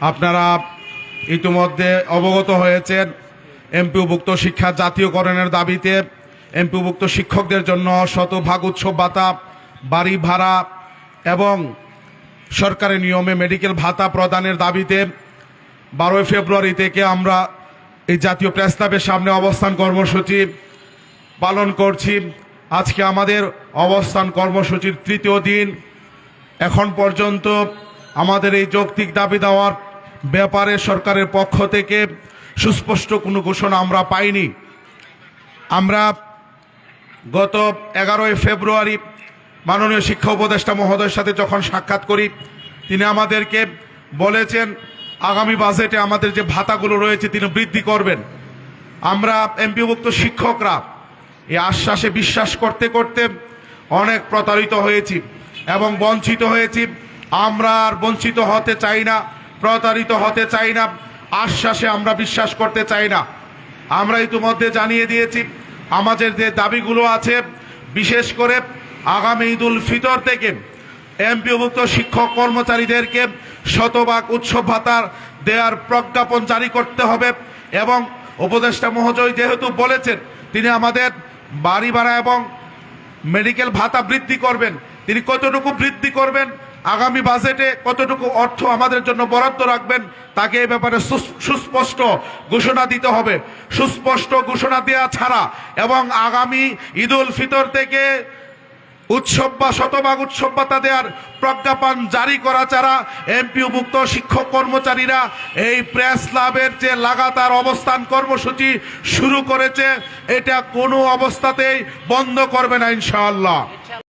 আপনারা ইতিমধ্যে অবগত হয়েছেন এমপিভুক্ত শিক্ষা জাতীয়করণের দাবিতে এমপিভুক্ত শিক্ষকদের জন্য শতভাগ উৎসব ভাতা, বাড়ি ভাড়া এবং সরকারি নিয়মে মেডিকেল ভাতা প্রদানের দাবিতে বারোই ফেব্রুয়ারি থেকে আমরা এই জাতীয় প্রেস ক্লাবের সামনে অবস্থান কর্মসূচি পালন করছি। আজকে আমাদের অবস্থান কর্মসূচির তৃতীয় দিন। এখন পর্যন্ত আমাদের এই যৌক্তিক দাবি দেওয়ার ব্যাপারে সরকারের পক্ষ থেকে সুস্পষ্ট কোনো ঘোষণা আমরা পাইনি। আমরা গত এগারোই ফেব্রুয়ারি মাননীয় শিক্ষা উপদেষ্টা মহোদয়ের সাথে যখন সাক্ষাৎ করি, তিনি আমাদেরকে বলেছেন, আগামী বাজেটে আমাদের যে ভাতাগুলো রয়েছে তিনি বৃদ্ধি করবেন। আমরা এমপিভুক্ত শিক্ষকরা এই আশ্বাসে বিশ্বাস করতে করতে অনেক প্রতারিত হয়েছি এবং বঞ্চিত হয়েছি। আমরা আর বঞ্চিত হতে চাই না। প্রতারিত হতে চাই না, আশ্বাসে আমরা বিশ্বাস করতে চাই না। আমরা ইতিমধ্যে জানিয়ে দিয়েছি, আমাদের যে দাবিগুলো আছে, বিশেষ করে আগামী ঈদ উল ফিতর থেকে এমপিভুক্ত শিক্ষক কর্মচারীদেরকে শতভাগ উৎসব ভাতার দেওয়ার প্রজ্ঞাপন জারি করতে হবে এবং উপদেষ্টা মহোদয় যেহেতু বলেছেন, তিনি আমাদের বাড়ি ভাড়া এবং মেডিকেল ভাতা বৃদ্ধি করবেন। তিনি কতটুকু বৃদ্ধি করবেন? আগামী বাজেটে কতটুকু অর্থ আমাদের জন্য বরাদ্দ রাখবেন? তাকে এ ব্যাপারে সুস্পষ্ট ঘোষণা দিতে হবে। সুস্পষ্ট ঘোষণা দেওয়া ছাড়া এবং আগামী ঈদ উল ফিতর থেকে উৎসব বা শতভাগ উৎসব ভাতা দেওয়ার প্রজ্ঞাপন জারি করা ছাড়া এমপিওভুক্ত শিক্ষক কর্মচারীরা এই প্রেস ক্লাবের যে লাগাতার অবস্থান কর্মসূচি শুরু করেছে, এটা কোনো অবস্থাতেই বন্ধ করবে না, ইনশাআল্লাহ।